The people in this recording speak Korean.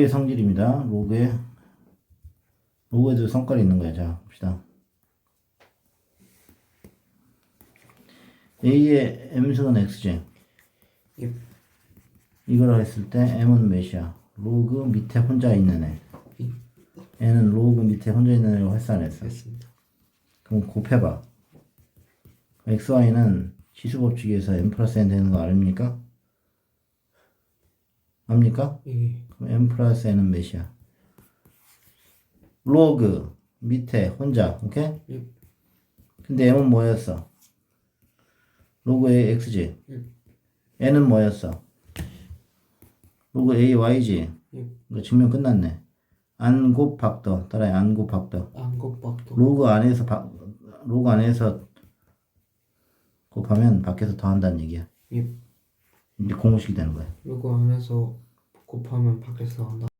로그의 성질입니다. 로그의 로그에도 성깔이 있는 거야. 자, 봅시다. A의 M승은 X지. 예. 이걸 했을 때 M은 몇이야? 로그 밑에 혼자 있는 애. 이. N은 로그 밑에 혼자 있는 애로 획산했어. 됐습니다. 그럼 곱해봐. XY는 지수 법칙에서 M 플러스 N 되는 거 아닙니까? 압니까? 예. 그럼 M 플러스 N은 몇이야? 로그 밑에 혼자 오케이? 예. 근데 M은 뭐였어? 로그 A X지? 예. N은 뭐였어? 로그 A Y지? 예. 이거 증명 끝났네 안 곱 박더 따라해 안 곱 박더 안곱박도. 로그 안에서 바, 로그 안에서 곱하면 밖에서 더한다는 얘기야 예. 이제 공식이 되는 거야 요거 안에서 곱하면 밖에서 나온다.